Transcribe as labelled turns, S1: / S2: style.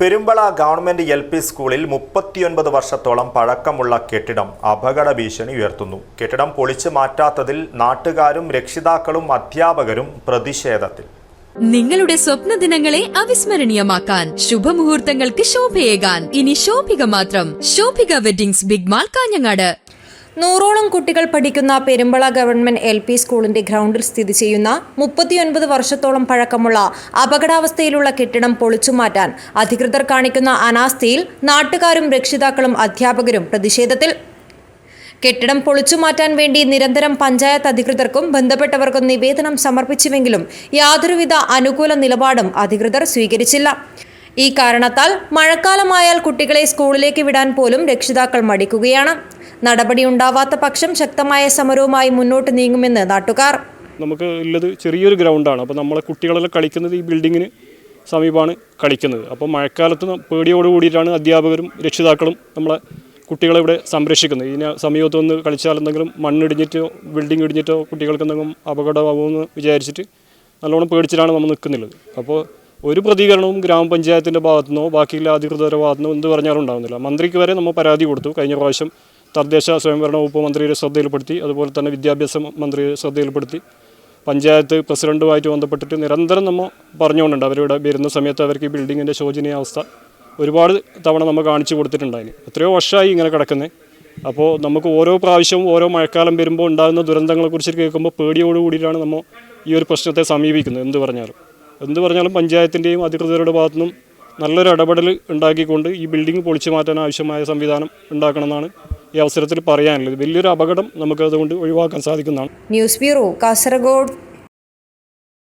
S1: Perumbala government L P സ്കൂളിൽ മുപ്പത്തിയൊൻപത് വർഷത്തോളം പഴക്കമുള്ള കെട്ടിടം അപകട ഭീഷണി ഉയർത്തുന്നു. കെട്ടിടം പൊളിച്ചു മാറ്റാത്തതിൽ നാട്ടുകാരും രക്ഷിതാക്കളും അധ്യാപകരും പ്രതിഷേധത്തിൽ.
S2: നിങ്ങളുടെ സ്വപ്ന ദിനങ്ങളെ അവിസ്മരണീയമാക്കാൻ ശുഭമുഹൂർത്തങ്ങൾക്ക് ശോഭയേകാൻ. ഇനി ശോഭിക മാത്രം. Shobhika weddings big mall Kanhangad.
S3: നൂറോളം കുട്ടികൾ പഠിക്കുന്ന പെരുമ്പള ഗവൺമെന്റ് എൽ പി സ്കൂളിന്റെ ഗ്രൗണ്ടിൽ സ്ഥിതി ചെയ്യുന്ന മുപ്പത്തിയൊൻപത് വർഷത്തോളം പഴക്കമുള്ള അപകടാവസ്ഥയിലുള്ള കെട്ടിടം പൊളിച്ചുമാറ്റാൻ അധികൃതർ കാണിക്കുന്ന അനാസ്ഥയിൽ നാട്ടുകാരും രക്ഷിതാക്കളും അധ്യാപകരും പ്രതിഷേധത്തിൽ. കെട്ടിടം പൊളിച്ചുമാറ്റാൻ വേണ്ടി നിരന്തരം പഞ്ചായത്ത് അധികൃതർക്കും ബന്ധപ്പെട്ടവർക്കും നിവേദനം സമർപ്പിച്ചുവെങ്കിലും യാതൊരുവിധ അനുകൂല നിലപാടും അധികൃതർ സ്വീകരിച്ചില്ല. ഈ കാരണത്താൽ മഴക്കാലമായാൽ കുട്ടികളെ സ്കൂളിലേക്ക് വിടാൻ പോലും രക്ഷിതാക്കൾ മടിക്കുകയാണ്. നടപടി ഉണ്ടാവാത്ത പക്ഷം ശക്തമായ സമരവുമായി മുന്നോട്ട് നീങ്ങുമെന്ന് നാട്ടുകാർ.
S4: നമുക്ക് ഉള്ളത് ചെറിയൊരു ഗ്രൗണ്ടാണ്. അപ്പോൾ നമ്മളെ കുട്ടികളെല്ലാം കളിക്കുന്നത് ഈ ബിൽഡിങ്ങിന് സമീപമാണ് കളിക്കുന്നത്. അപ്പോൾ മഴക്കാലത്ത് പേടിയോട് കൂടിയിട്ടാണ് അധ്യാപകരും രക്ഷിതാക്കളും നമ്മളെ കുട്ടികളെ ഇവിടെ സംരക്ഷിക്കുന്നത്. ഇതിനെ സമീപത്ത് വന്ന് കളിച്ചാൽ എന്തെങ്കിലും മണ്ണിടിഞ്ഞിട്ടോ ബിൽഡിംഗ് ഇടിഞ്ഞിട്ടോ കുട്ടികൾക്ക് എന്തെങ്കിലും അപകടമാകുമെന്ന് വിചാരിച്ചിട്ട് നല്ലോണം പേടിച്ചിട്ടാണ് നമ്മൾ നിൽക്കുന്നുള്ളത്. അപ്പോൾ ഒരു പ്രതികരണവും ഗ്രാമപഞ്ചായത്തിന്റെ ഭാഗത്തുനിന്നോ ബാക്കിയുള്ള അധികൃതരുടെ ഭാഗത്തുനിന്നോ എന്ത് പറഞ്ഞാലും ഉണ്ടാകുന്നില്ല മന്ത്രിക്ക് വരെ നമ്മൾ പരാതി കൊടുത്തു. കഴിഞ്ഞ പ്രാവശ്യം തദ്ദേശ സ്വയംഭരണ വകുപ്പ് മന്ത്രിയുടെ ശ്രദ്ധയിൽപ്പെടുത്തി അതുപോലെ തന്നെ വിദ്യാഭ്യാസ മന്ത്രിയുടെ ശ്രദ്ധയിൽപ്പെടുത്തി പഞ്ചായത്ത് പ്രസിഡന്റുമായിട്ട് ബന്ധപ്പെട്ടിട്ട് നിരന്തരം നമ്മൾ പറഞ്ഞുകൊണ്ടുണ്ട്. അവരിവിടെ വരുന്ന സമയത്ത് അവർക്ക് ഈ ബിൽഡിങ്ങിന്റെ ശോചനീയാവസ്ഥ ഒരുപാട് തവണ നമ്മൾ കാണിച്ചു കൊടുത്തിട്ടുണ്ടായിരുന്നു എത്രയോ വർഷമായി ഇങ്ങനെ കിടക്കുന്നത് അപ്പോൾ നമുക്ക് ഓരോ പ്രാവശ്യവും ഓരോ മഴക്കാലം വരുമ്പോൾ ഉണ്ടാകുന്ന ദുരന്തങ്ങളെക്കുറിച്ച് കേൾക്കുമ്പോൾ പേടിയോടുകൂടിയിട്ടാണ് നമ്മൾ ഈ ഒരു പ്രശ്നത്തെ സമീപിക്കുന്നത്. എന്ത് പറഞ്ഞാലും. എന്ത് പറഞ്ഞാലും പഞ്ചായത്തിന്റെയും അധികൃതരുടെ ഭാഗത്തു നിന്നും നല്ലൊരു ഇടപെടൽ ഉണ്ടാക്കിക്കൊണ്ട് ഈ ബിൽഡിംഗ് പൊളിച്ചു മാറ്റാൻ ആവശ്യമായ സംവിധാനം ഉണ്ടാക്കണമെന്നാണ് ഈ അവസരത്തിൽ പറയാനുള്ളത്. വലിയൊരു അപകടം നമുക്ക് അതുകൊണ്ട് ഒഴിവാക്കാൻ സാധിക്കുന്നതാണ്.
S3: News bureau Kasaragod.